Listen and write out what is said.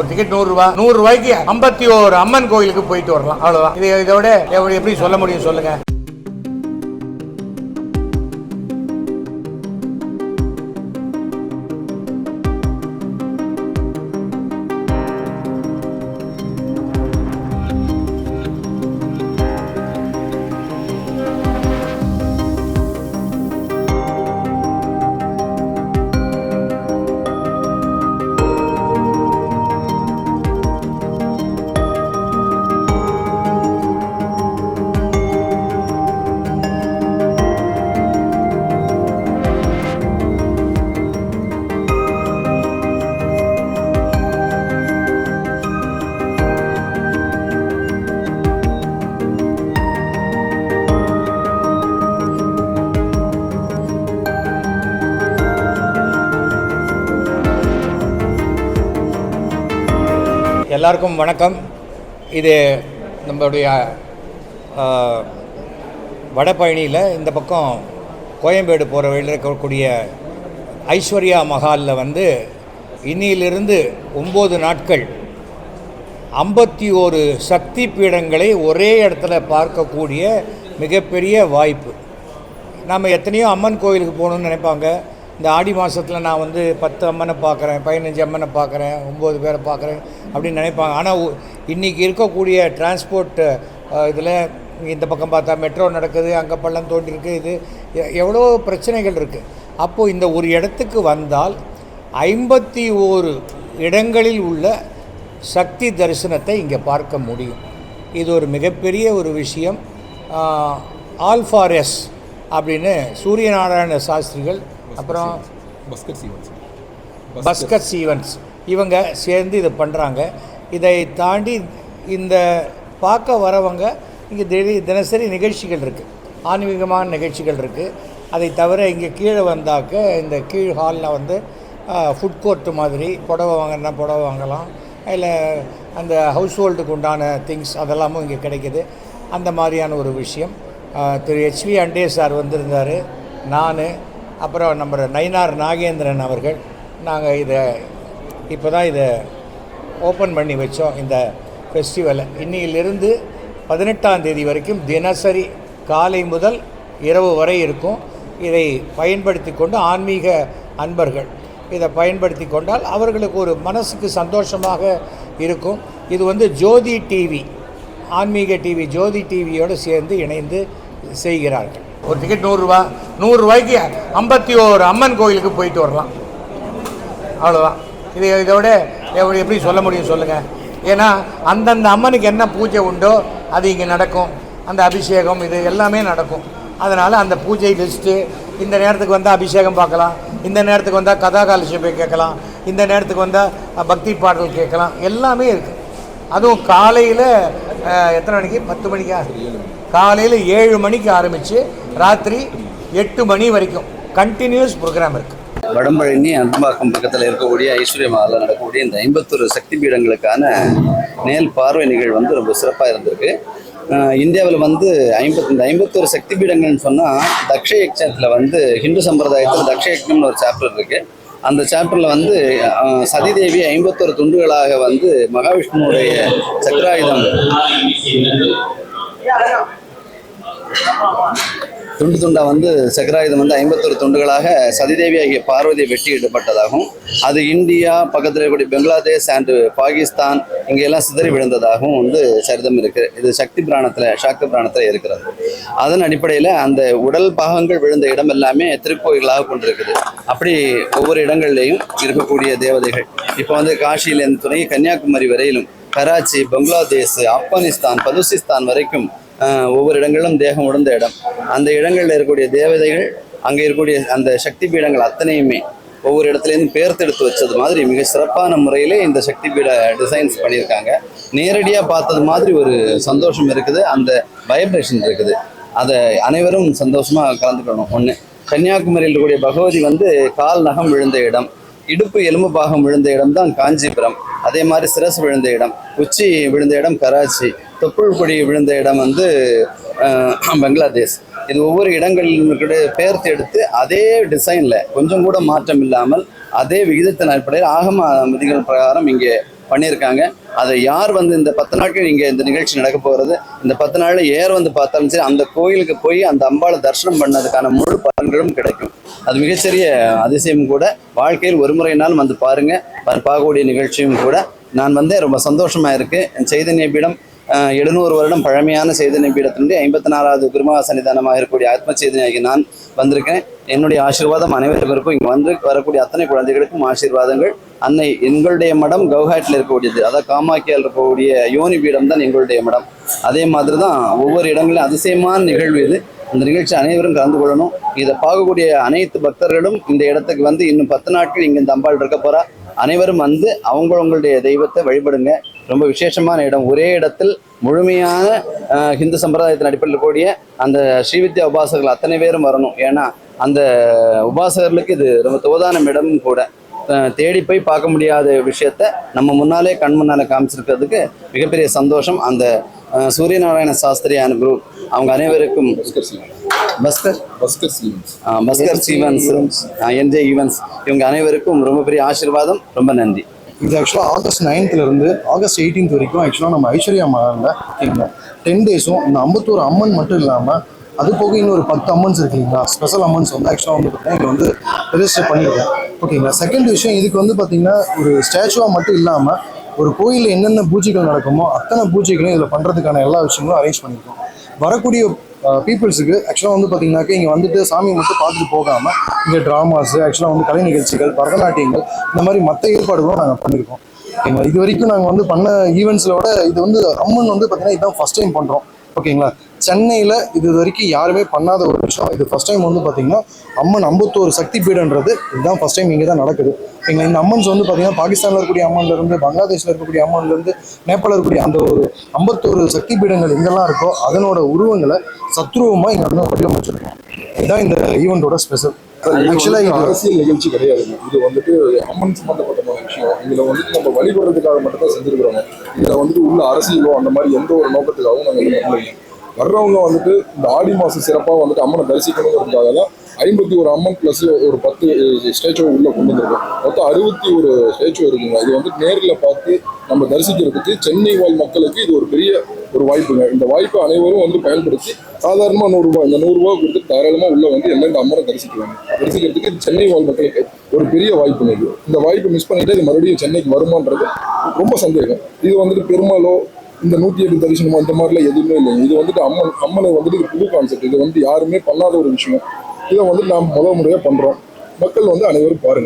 ஒரு டிக்கெட் நூறு ரூபாய் நூறு ரூபாய்க்கு ஐம்பத்தி ஒரு அம்மன் கோயிலுக்கு போயிட்டு வரலாம். அவ்வளவுதான். இது இதோட எப்படி- எப்படி சொல்ல முடியும் சொல்லுங்க. எல்லாருக்கும் வணக்கம். இது நம்மளுடைய ஆ, வடபழனியில் இந்த பக்கம் கோயம்பேடு போகிற வழியில் இருக்கக்கூடிய ஐஸ்வர்யா மஹாலில் வந்து இன்னிலிருந்து ஒம்பது நாட்கள் ஐம்பத்தி ஒரு சக்தி பீடங்களை ஒரே இடத்துல பார்க்கக்கூடிய மிகப்பெரிய வாய்ப்பு. நம்ம எத்தனையோ அம்மன் கோயிலுக்கு போகணுன்னு நினைப்பாங்க. இந்த ஆடி மாதத்தில் நான் வந்து பத்து அம்மனை பார்க்குறேன் பதினஞ்சு அம்மனை பார்க்குறேன் ஒம்பது பேரை பார்க்குறேன் அப்படின்னு நினைப்பாங்க. ஆனால் இன்றைக்கி இருக்கக்கூடிய டிரான்ஸ்போர்ட் இதில் இந்த பக்கம் பார்த்தா மெட்ரோ நடக்குது அங்கே பள்ளம் தோண்டிருக்கு இது எவ்வளோ பிரச்சனைகள் இருக்குது அப்போது இந்த ஒரு இடத்துக்கு வந்தால் ஐம்பத்தி ஓரு இடங்களில் உள்ள சக்தி தரிசனத்தை இங்கே பார்க்க முடியும். இது ஒரு மிகப்பெரிய ஒரு விஷயம். ஆல்ஃபாரஸ் அப்படின்னு சூரியநாராயண சாஸ்திரிகள் அப்புறம் பஸ்கர் சீவன்ஸ் பஸ்கர் சீவன்ஸ் இவங்க சேர்ந்து இதை பண்ணுறாங்க இதை தாண்டி இந்த பார்க்க வரவங்க இங்கே தினி தினசரி நிகழ்ச்சிகள் இருக்குது ஆன்மீகமான நிகழ்ச்சிகள் இருக்குது அதை தவிர இங்கே கீழே வந்தாக்க இந்த கீழ் ஹாலில் வந்து ஃபுட் கோர்ட் மாதிரி புடவை வாங்கினா புடவை வாங்கலாம். இல்லை அந்த ஹவுஸ் ஹோல்டுக்கு உண்டான திங்ஸ் அதெல்லாமும் இங்கே கிடைக்குது. அந்த மாதிரியான ஒரு விஷயம். திரு ஹெச்வி அண்டே சார் வந்திருந்தார். நான் அப்புறம் நம்ம நயினார் நாகேந்திரன் அவர்கள் நாங்கள் இதை இப்போ தான் இதை ஓப்பன் பண்ணி வச்சோம் இந்த ஃபெஸ்டிவலை இன்னிலிருந்து பதினெட்டாம் தேதி வரைக்கும் தினசரி காலை முதல் இரவு வரை இருக்கும். இதை பயன்படுத்தி கொண்டு ஆன்மீக அன்பர்கள் இதை பயன்படுத்தி கொண்டால் அவர்களுக்கு ஒரு மனசுக்கு சந்தோஷமாக இருக்கும். இது வந்து ஜோதி டிவி ஆன்மீக டிவி ஜோதி டிவியோடு சேர்ந்து இணைந்து செய்கிறார்கள். ஒரு டிக்கெட் நூறுரூவா நூறுரூவாய்க்கு ஐம்பத்தி ஓரு அம்மன் கோயிலுக்கு போயிட்டு வரலாம். அவ்வளோதான் இது இதோட எப்படி எப்படி சொல்ல முடியும் சொல்லுங்கள் ஏன்னா அந்தந்த அம்மனுக்கு என்ன பூஜை உண்டோ அது இங்கே நடக்கும். அந்த அபிஷேகம் இது எல்லாமே நடக்கும். அதனால் அந்த பூஜை லிஸ்ட்டு இந்த நேரத்துக்கு வந்தால் அபிஷேகம் பார்க்கலாம். இந்த நேரத்துக்கு வந்தால் கதாகாலட்சேபம் கேட்கலாம். இந்த நேரத்துக்கு வந்தால் பக்தி பாடல் கேட்கலாம். எல்லாமே இருக்குது அதுவும் காலையில் எத்தனை மணிக்கு? பத்து மணிக்கா? காலையில் ஏழு மணிக்கு ஆரம்பித்து ராத்திரி எட்டு மணி வரைக்கும் கண்டினியூஸ் ப்ரோக்ராம் இருக்குது வடம்பழனி அந்தம்பாக்கம் பக்கத்தில் இருக்கக்கூடிய ஐஸ்வர்ய மஹாலில் நடக்கக்கூடிய இந்த ஐம்பத்தொரு சக்தி பீடங்களுக்கான நேல் பார்வை நிகழ்வு வந்து ரொம்ப சிறப்பாக இருந்திருக்கு. இந்தியாவில் வந்து ஐம்பத்தி இந்த ஐம்பத்தொரு சக்தி பீடங்கள்னு சொன்னால் தக்ஷ யக்ஷத்தில் வந்து ஹிந்து சம்பிரதாயத்தில் தக்ஷ யக்ஞம்னு ஒரு சாப்டர் இருக்குது அந்த சாப்டரில் வந்து சதிதேவி ஐம்பத்தொரு துண்டுகளாக வந்து மகாவிஷ்ணுவுடைய சக்கராயுதம் துண்டு துண்டா வந்து சக்கராயுதம் வந்து ஐம்பத்தொரு துண்டுகளாக சதிதேவி ஆகிய பார்வதியை வெட்டியிடப்பட்டதாகவும் அது இந்தியா பக்கத்தில் இருக்கக்கூடிய பெங்களாதேஷ் அண்டு பாகிஸ்தான் இங்கெல்லாம் சிதறி விழுந்ததாகவும் வந்து சரிதம் இருக்கு. இது சக்தி புராணத்தில் சாக்தி புராணத்தில் இருக்கிறது. அதன் அடிப்படையில் அந்த உடல் பாகங்கள் விழுந்த இடம் எல்லாமே திருக்கோயில்களாக கொண்டிருக்குது. அப்படி ஒவ்வொரு இடங்கள்லையும் இருக்கக்கூடிய தேவதைகள். இப்போ வந்து காஷியிலேருந்து துணை கன்னியாகுமரி வரையிலும் கராச்சி பங்களாதேஷ் ஆப்கானிஸ்தான் பலுசிஸ்தான் வரைக்கும் ஒவ்வொரு இடங்களிலும் தேகம் உடந்த இடம். அந்த இடங்களில் இருக்கக்கூடிய தேவதைகள் அங்கே இருக்கக்கூடிய அந்த சக்தி பீடங்கள் அத்தனையுமே ஒவ்வொரு இடத்துலேருந்து பேர்த்தெடுத்து வச்சது மாதிரி மிக சிறப்பான முறையிலே இந்த சக்தி பீட டிசைன்ஸ் பண்ணியிருக்காங்க. நேரடியாக பார்த்தது மாதிரி ஒரு சந்தோஷம் இருக்குது அந்த வைப்ரேஷன் இருக்குது. அதை அனைவரும் சந்தோஷமாக கலந்துக்கணும். ஒன்று கன்னியாகுமரியில் இருக்கக்கூடிய பகவதி வந்து கால் நகம் விழுந்த இடம். இடுப்பு எலும்பு பாகம் விழுந்த இடம் தான் காஞ்சிபுரம். அதே மாதிரி சிரசு விழுந்த இடம் உச்சி விழுந்த இடம் கராச்சி தொப்புள் கொடி விழுந்த இடம் வந்து பங்களாதேஷ். இது ஒவ்வொரு இடங்களிலும் கூட பெயர்த்து எடுத்து அதே டிசைனில் கொஞ்சம் கூட மாற்றம் இல்லாமல் அதே விகிதத்தின் அடிப்படையில் ஆகம விதிகள் பிரகாரம் இங்கே பண்ணியிருக்காங்க. அதை யார் வந்து இந்த பத்து நாட்கள் இங்கே இந்த நிகழ்ச்சி நடக்க போகிறது? இந்த பத்து நாளில் யார் வந்து பார்த்தாலும் சரி அந்த கோயிலுக்கு போய் அந்த அம்பாளை தரிசனம் பண்ணதுக்கான முழு பலன்களும் கிடைக்கும். அது மிகச்சிறிய அதிசயம் கூட. வாழ்க்கையில் ஒரு முறையினாலும் வந்து பாருங்கள் பார்க்கக்கூடிய நிகழ்ச்சியும் கூட. நான் வந்து ரொம்ப சந்தோஷமாக இருக்குது என் சைதன்ய பீடம் எழுநூறு வருடம் பழமையான சைதன்ய பீடத்தினுடைய ஐம்பத்தி நாலாவது குருமகா சன்னிதானமாக இருக்கக்கூடிய ஆத்ம சைதன்யாகி நான் வந்திருக்கேன் என்னுடைய ஆசீர்வாதம் அனைவருக்கும் இங்கே வந்து வரக்கூடிய அத்தனை குழந்தைகளுக்கும் ஆசீர்வாதங்கள். அன்னை எங்களுடைய மடம் கவுஹாட்டில் இருக்கக்கூடியது. அதாவது காமாக்கியால் இருக்கக்கூடிய யோனி பீடம் தான் எங்களுடைய மடம். அதே மாதிரி தான் ஒவ்வொரு இடங்களிலும் அதிசயமான நிகழ்வு இது. இந்த நிகழ்ச்சி அனைவரும் கலந்து கொள்ளணும். இதை பார்க்கக்கூடிய அனைத்து பக்தர்களும் இந்த இடத்துக்கு வந்து இன்னும் பத்து நாட்கள் இங்கே இந்த அம்பாள் இருக்க போகிறா அனைவரும் வந்து அவங்களுடைய தெய்வத்தை வழிபடுங்க. ரொம்ப விசேஷமான இடம். ஒரே இடத்தில் முழுமையான ஹிந்து சம்பிரதாயத்தின் அடிப்படையில் இருக்கக்கூடிய அந்த ஸ்ரீவித்யா உபாசகர்கள் அத்தனை பேரும் வரணும். ஏன்னா அந்த உபாசகர்களுக்கு இது ரொம்ப தோதான இடமும் கூட. தேடி போய் பார்க்க முடியாத விஷயத்த நம்ம முன்னாலே கண் முன்னாலே காமிச்சிருக்கிறதுக்கு மிகப்பெரிய சந்தோஷம். அந்த அஹ், சூரியநாராயண சாஸ்திரியான குரூப் அவங்க அனைவருக்கும் பஸ்கர் பஸ்கர்? சீவன்ஸ். பஸ்கர் சீவன்ஸ். NJ evens. இவங்க அனைவருக்கும் ரொம்ப பெரிய ஆசீர்வாதம். ரொம்ப நன்றி. இது ஆக்சுவலாக ஆகஸ்ட் நைன்த்ல ஆகஸ்ட் எயிட்டீன்த் வரைக்கும் ஆக்சுவலாக நம்ம ஐஸ்வர்யா மகாலில் ஓகேங்களா டென் டேஸும் இந்த ஐம்பத்தோரு அம்மன் மட்டும் இல்லாமல் அது போக இன்னொரு பத்து அம்மன்ஸ் இருக்கீங்களா? ஸ்பெஷல் அம்மன்ஸ் வந்து ஆக்சுவலாக வந்து பார்த்தீங்கன்னா இங்கே வந்து ரெஜிஸ்டர் பண்ணியிருக்கேன் ஓகேங்களா செகண்ட் விஷயம் இதுக்கு வந்து பார்த்தீங்கன்னா ஒரு ஸ்டாச்சுவாக மட்டும் இல்லாமல் ஒரு கோயிலில் என்னென்ன பூஜைகள் நடக்குமோ அத்தனை பூஜைகளும் இதில் பண்ணுறதுக்கான எல்லா விஷயங்களும் அரேஞ்ச் பண்ணியிருக்கோம் வரக்கூடிய Uh, பீப்புள்ஸுக்கு ஆக்சுவலாக வந்து பார்த்தீங்கன்னாக்க இங்கே வந்துட்டு சாமி மட்டும் பார்த்துட்டு போகாமல் இங்கே ட்ராமாஸ் ஆக்சுவலாக வந்து கலை நிகழ்ச்சிகள் பரதநாட்டியங்கள் இந்த மாதிரி மற்ற ஏற்பாடுகளும் நாங்கள் பண்ணியிருக்கோம் இது வரைக்கும் நாங்கள் வந்து பண்ண ஈவெண்ட்ஸோட இது வந்து அம்மன் வந்து பார்த்தீங்கன்னா இதுதான் ஃபஸ்ட் டைம் பண்ணுறோம் ஓகேங்களா? சென்னையில் இது வரைக்கும் யாருமே பண்ணாத ஒரு விஷயம். இது ஃபஸ்ட் டைம் வந்து பார்த்தீங்கன்னா அம்மன் ஐம்பத்தோரு சக்தி பீடன்றது இதுதான் ஃபஸ்ட் டைம் இங்கே தான் நடக்குது. ஓகேங்களா? இந்த அம்மன்ஸ் வந்து பார்த்தீங்கன்னா பாகிஸ்தானில் இருக்கக்கூடிய அம்மன்லேருந்து பங்களாதேஷில் இருக்கக்கூடிய அம்மன்லேருந்து நேபாளில் இருக்கக்கூடிய அந்த ஒரு ஐம்பத்தோரு சக்தி பீடங்கள் எங்கெல்லாம் இருக்கோ அதனோட உருவங்களை சத்ருவமாக இங்கே வந்து வடிவமைச்சிருக்கோம் இதுதான் இந்த ஈவெண்ட்டோட ஸ்பெஷல் ஆக்சுவலாக இது அரசியல் நிகழ்ச்சி கிடையாதுங்க இது வந்துட்டு அம்மன் சம்பந்தப்பட்ட விஷயம். இதுல வந்துட்டு நம்ம வழிபடுறதுக்காக மட்டும் தான் செஞ்சிருக்கிறோங்க இதுல வந்துட்டு உள்ள அரசியலோ அந்த மாதிரி எந்த ஒரு நோக்கத்துக்காகவும் நாங்கள் பண்ணலைங்க வர்றவங்க வந்துட்டு இந்த ஆடி மாதம் சிறப்பாக வந்துட்டு அம்மனை தரிசிக்கணுங்கிறதுக்காக தான் ஐம்பத்தி ஒரு அம்மன் ப்ளஸ் ஒரு பத்து ஸ்டேச்சு உள்ளே கொண்டு வந்திருக்கோம். மொத்தம் அறுபத்தி ஒரு ஸ்டேச்சு இருக்குங்க. இது வந்து நேரில் பார்த்து நம்ம தரிசிக்கிறதுக்கு சென்னை வாழ் மக்களுக்கு இது ஒரு பெரிய ஒரு வாய்ப்புங்க. இந்த வாய்ப்பை அனைவரும் வந்து பயன்படுத்தி சாதாரணமாக நூறுரூவா இந்த நூறுரூவா கொடுத்து தாராளமாக உள்ளே வந்து எல்லாம் இந்த அம்மனை தரிசிக்கிறாங்க தரிசிக்கிறதுக்கு சென்னை வாழ் மக்களுக்கு ஒரு பெரிய வாய்ப்பு இது. இந்த வாய்ப்பை மிஸ் பண்ணிட்டு இது மறுபடியும் சென்னைக்கு வருமான்றது ரொம்ப சந்தேகம். இது வந்துட்டு பெருமாளோ இந்த நூற்றி எட்டு தரிசனம் இந்த மாதிரிலாம் எதுவுமே இல்லை. இது வந்துட்டு அம்மன் அம்மனை வந்துட்டு புது கான்செப்ட் இது வந்து யாருமே பண்ணாத ஒரு விஷயம். இதை வந்து நாம் முதல் முறையாக பண்ணுறோம் மக்கள் வந்து அனைவரும் பாருங்க.